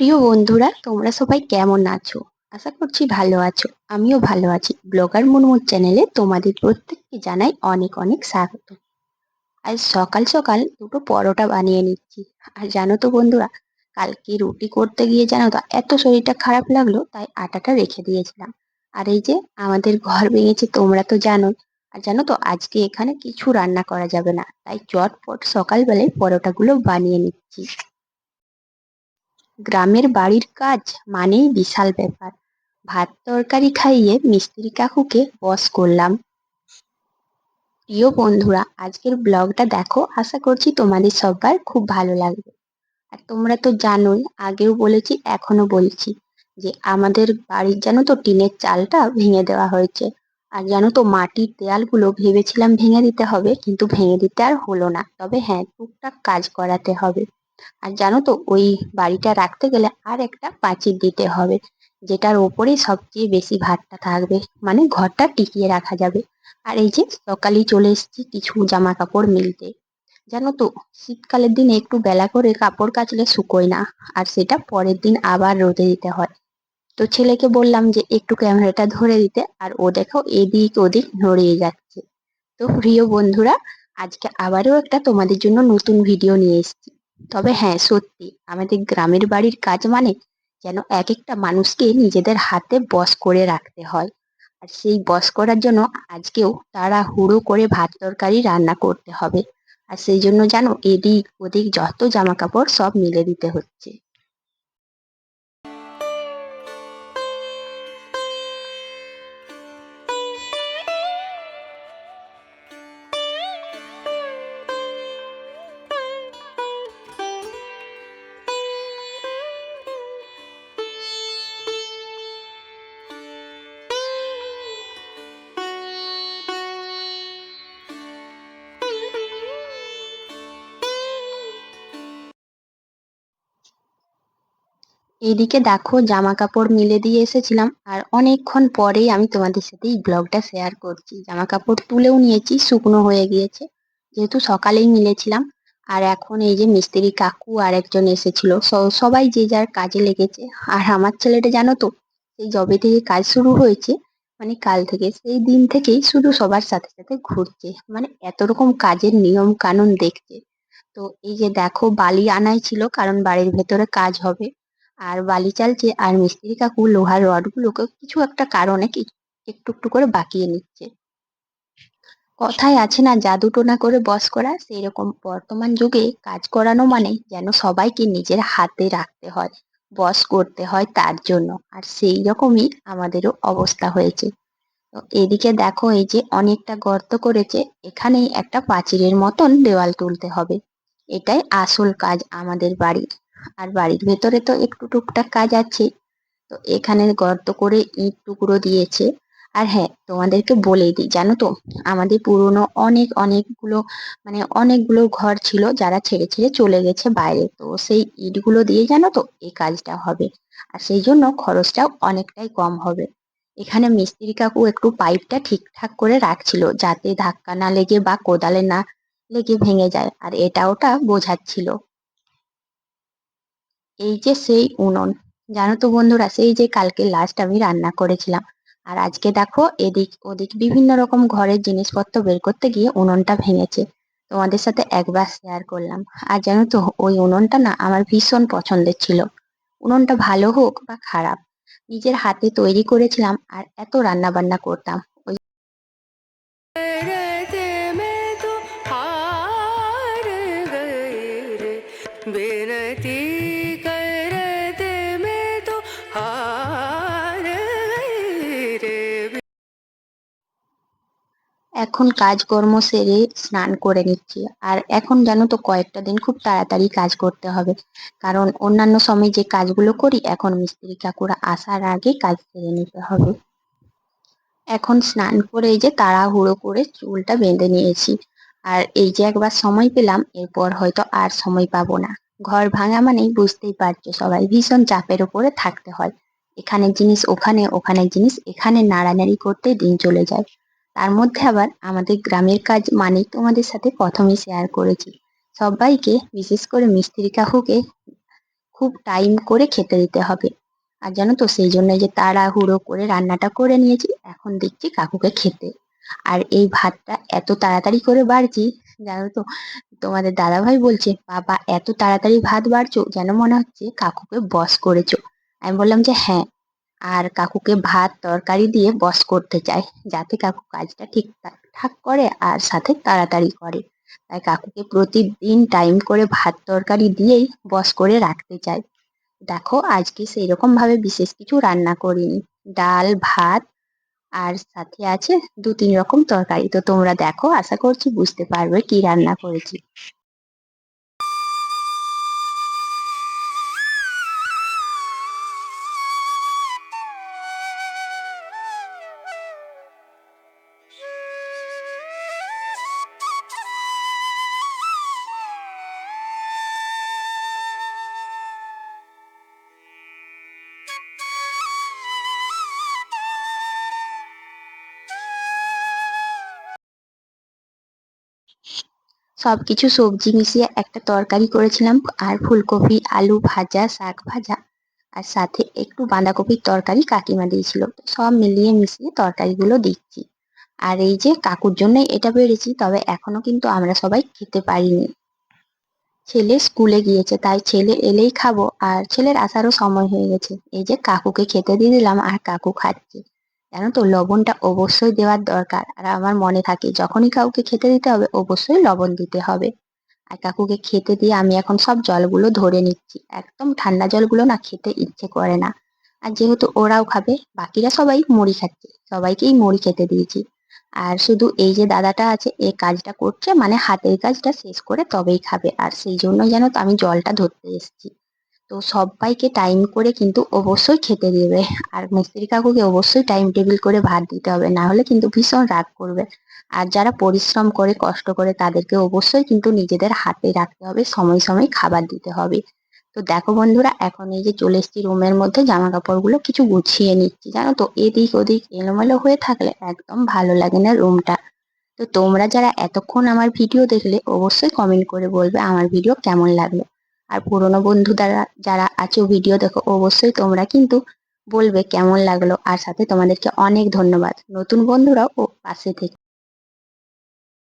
প্রিয় বন্ধুরা, তোমরা সবাই কেমন আছো? আশা করছি ভালো আছো। আমিও ভালো আছি। ব্লগার মুনমুর চ্যানেলে তোমাদের প্রত্যেককে জানাই অনেক অনেক স্বাগত। আজ সকাল সকাল দুটো পরোটা বানিয়ে নিচ্ছি। আর জানো তো বন্ধুরা, কালকে রুটি করতে গিয়ে জানো তো এত শরীরটা খারাপ লাগল, তাই আটাটা রেখে দিয়েছিলাম। আর এই যে আমাদের ঘর ভেঙেছে, তোমরা তো জানো আর জানো তো, আজকে এখানে কিছু রান্না করা যাবে না। তাই চটপট সকালবেলায় পরোটাগুলো বানিয়ে নিচ্ছি। গ্রামের বাড়ির কাজ মানেই বিশাল ব্যাপার। ভাত তরকারি খাইয়ে মিস্ত্রি কাকুকে বস করলাম। প্রিয় বন্ধুরা, আজকের ব্লগটা দেখো, আশা করছি তোমাদের সবার খুব ভালো লাগবে। আর তোমরা তো জানোই, আগেও বলেছি এখনও বলছি যে আমাদের বাড়ির জানো তো টিনের চালটা ভেঙে দেওয়া হয়েছে। আর জানো তো মাটির দেয়ালগুলো ভেবেছিলাম ভেঙে দিতে হবে, কিন্তু ভেঙে দিতে আর হলো না। তবে হ্যাঁ টুকটাক কাজ করাতে হবে। আর জানো তো, ওই বাড়িটা রাখতে গেলে আর একটা পাঁচিল দিতে হবে, যেটার ওপরে সবচেয়ে বেশি ভাতটা থাকবে মানে ঘরটা টিকিয়ে রাখা যাবে। আর এই যে সকালেই চলে এসেছি কিছু জামা কাপড় মিলতে। জানো তো, শীতকালের দিনে একটু বেলা করে কাপড় কাচলে শুকোয় না, আর সেটা পরের দিন আবার রোদে দিতে হয়। তো ছেলেকে বললাম যে, একটু ক্যামেরাটা ধরে দিতে। আর ও দেখো এদিক ওদিক নড়িয়ে যাচ্ছে। তো প্রিয় বন্ধুরা, আজকে আবারও একটা তোমাদের জন্য নতুন ভিডিও নিয়ে এসেছি। তবে হ্যাঁ সত্যি। আমাদের গ্রামের বাড়ির কাজ মানে যেন এক একটা মানুষকে নিজেদের হাতে বস করে রাখতে হয়। আর সেই বস করার জন্য আজকেও তারা হুড়ো করে ভাত তরকারি রান্না করতে হবে। আর সেই জন্য যেন এদিক ওদিক যত জামা কাপড় সব মিলে দিতে হচ্ছে। এদিকে দেখো জামা কাপড় মিলে দিয়ে এসেছিলাম আর অনেকক্ষণ পরেই আমি তোমাদের সাথে এই ব্লগটা শেয়ার করছি। জামা কাপড় তুলেও নিয়েছি, শুকনো হয়ে গিয়েছে, যেহেতু সকালেই মিলেছিলাম। আর এখন এই যে মিস্ত্রি কাকু আর একজন এসেছিল সবাই যে যার কাজে লেগেছে। আর আমার ছেলেটা জানো তো, সেই জবে থেকে কাজ শুরু হয়েছে মানে কাল থেকে, সেই দিন থেকেই শুধু সবার সাথে সাথে ঘুরছে। মানে এত রকম কাজের নিয়ম কানুন দেখছে। তো এই যে দেখো বালি আনাই ছিল, কারণ বাড়ির ভেতরে কাজ হবে। আর বালি চালছে আর মিস্ত্রি কাকু লোহার রডগুলোকে কিছু একটা কারণে একটু একটু করে বাকিয়ে নিচ্ছে। কথায় আছে না, জাদু টোনা করে বস করা সেই রকম বর্তমান যুগে কাজ করানো মানে যেন সবাইকে নিজের হাতে রাখতে হয়, বস করতে হয় তার জন্য। আর সেই রকমই আমাদেরও অবস্থা হয়েছে। তো এদিকে দেখো, এই যে অনেকটা গর্ত করেছে, এখানেই একটা পাঁচিরের মতন দেওয়াল তুলতে হবে। এটাই আসল কাজ আমাদের বাড়ির। আর বাড়ির ভেতরে তো একটু টুকটাক কাজ আছে। তো এখানে গর্ত করে ইট টুকরো দিয়েছে। আর হ্যাঁ তোমাদেরকে বলে দিই, জানো তো? আমাদের পুরনো অনেক, অনেকগুলো মানে অনেকগুলো ঘর ছিল যারা ছেড়ে ছেড়ে চলে গেছে বাইরে। তো সেই ইটগুলো দিয়ে জানো তো এই কাজটা হবে। আর সেই জন্য খরচটাও অনেকটাই কম হবে। এখানে মিস্ত্রি কাকু একটু পাইপটা ঠিকঠাক করে রাখছিল, যাতে ধাক্কা না লেগে বা কোদালে না লেগে ভেঙে যায়। আর এটা ওটা বোঝাচ্ছিল। এই যে সেই উনুন, জানো তো বন্ধুরা, সেই যে কালকে লাস্ট আমি রান্না করেছিলাম। আর আজকে দেখো এদিক, ওদিক বিভিন্ন রকম ঘরের জিনিসপত্র বের করতে গিয়ে উনুনটা ভেঙেছে। তোমাদের সাথে একবার শেয়ার করলাম। আর জানো তো, ওই উনুনটা না আমার ভীষণ পছন্দের ছিল। উনুনটা ভালো হোক বা খারাপ, নিজের হাতে তৈরি করেছিলাম আর এত রান্না বান্না করতাম। এখন কাজকর্ম সেরে স্নান করে নিচ্ছি। আর এখন জানো তো কয়েকটা দিন খুব তাড়াতাড়ি কাজ করতে হবে। কারণ অন্যান্য সময় যে কাজগুলো করি, এখন মিস্ত্রি কাকুরা আসার আগে কাজ সেরে নিতে হবে। এখন স্নান করে এই যে তাড়াহুড়ো করে চুলটা বেঁধে নিয়েছি। আর এই যে একবার সময় পেলাম, এরপর হয়তো আর সময় পাবো না। ঘর ভাঙা মানেই বুঝতেই পারছ সবাই, ভীষণ চাপের ওপরে থাকতে হয়। এখানের জিনিস ওখানে, ওখানের জিনিস, এখানে নাড়ানাড়ি করতে দিন চলে যায়। তার মধ্যে আবার আমাদের গ্রামের কাজ মানেই তোমাদের সাথে প্রথমেই শেয়ার করেছি। সবাইকে, বিশেষ করে মিস্ত্রি কাকুকে, খুব টাইম করে খেতে দিতে হবে। আর জানো তো, সেই জন্য যে তাড়াহুড়ো করে রান্নাটা করে নিয়েছি, এখন দিচ্ছি কাকুকে খেতে। আর এই ভাতটা এত তাড়াতাড়ি করে বাড়ছি, জানো তো, তোমাদের দাদাভাই বলছে, বাবা, এত তাড়াতাড়ি ভাত বাড়ছো, যেন মনে হচ্ছে কাকুকে বস করেছ। আমি বললাম যে হ্যাঁ। আর কাকুকে ভাত, তরকারি দিয়ে বস করতে চাই যাতে কাকু কাজটা ঠিকঠাক ঠাক করে আর সাথে তাড়াতাড়ি করে। তাই কাকুকে প্রতিদিন টাইম করে ভাত, তরকারি দিয়েই বস করে রাখতে চাই দেখো, আজকে সেই রকম ভাবে বিশেষ কিছু রান্না করিনি। ডাল, ভাত আর সাথে আছে দু তিন রকম তরকারি। তো তোমরা দেখো, আশা করছি বুঝতে পারবে কি রান্না করেছি। সবকিছু সবজি মিশিয়ে একটা তরকারি করেছিলাম, আর ফুলকপি, আলু ভাজা, শাক ভাজা, আর সাথে একটু বাঁধাকপির তরকারি কাকিমা দিয়েছিল। সব মিলিয়ে মিশিয়ে তরকারিগুলো দিচ্ছি। আর এই যে কাকুর জন্যই এটা বেড়েছি, তবে এখনও কিন্তু আমরা সবাই খেতে পারিনি। ছেলে স্কুলে গিয়েছে, তাই ছেলে এলেই খাব, আর ছেলের আসারও সময় হয়ে গেছে। এই যে কাকুকে খেতে দিয়ে দিলাম, আর কাকু খাচ্ছে। জানো তো, লবণটা অবশ্যই দেওয়ার দরকার। আর আমার মনে থাকে, যখনই কাউকে খেতে দিতে হবে, অবশ্যই লবণ দিতে হবে। আর কাকুকে খেতে দিয়ে আমি এখন সব জলগুলো ধরে নিচ্ছি। একদম ঠান্ডা জলগুলো না খেতে ইচ্ছে করে না। আর যেহেতু ওরাও খাবে, বাকিরা সবাই মুড়ি খাচ্ছে। সবাইকেই মুড়ি খেতে দিয়েছি। আর শুধু এই যে দাদাটা আছে এই কাজটা করছে মানে হাতের কাজটা শেষ করে তবেই খাবে। আর সেই জন্য যেন তো আমি জলটা ধরতে এসেছি। তো সবাইকে টাইম করে কিন্তু অবশ্যই খেতে দেবে। আর মিস্ত্রি কাকুকে অবশ্যই টাইম টেবিল করে ভাত দিতে হবে, না হলে কিন্তু ভীষণ রাগ করবে। আর যারা পরিশ্রম করে, কষ্ট করে, তাদেরকে অবশ্যই কিন্তু নিজেদের হাতে রাখতে হবে, সময় সময় খাবার দিতে হবে। তো দেখো বন্ধুরা, এখন এই যে চলে এসেছি রুমের মধ্যে জামা কাপড়গুলো কিছু গুছিয়ে নিচ্ছি, জানো তো? এদিক ওদিক এলোমেলো হয়ে থাকলে একদম ভালো লাগে না রুমটা তো তোমরা যারা এতক্ষণ আমার ভিডিও দেখলে, অবশ্যই কমেন্ট করে বলবে আমার ভিডিও কেমন লাগল। আর পুরনো বন্ধু দ্বারা যারা আছো ভিডিও দেখো, অবশ্যই তোমরা কিন্তু বলবে কেমন লাগল। আর সাথে তোমাদেরকে অনেক ধন্যবাদ। নতুন বন্ধুরাও ও পাশে থেকে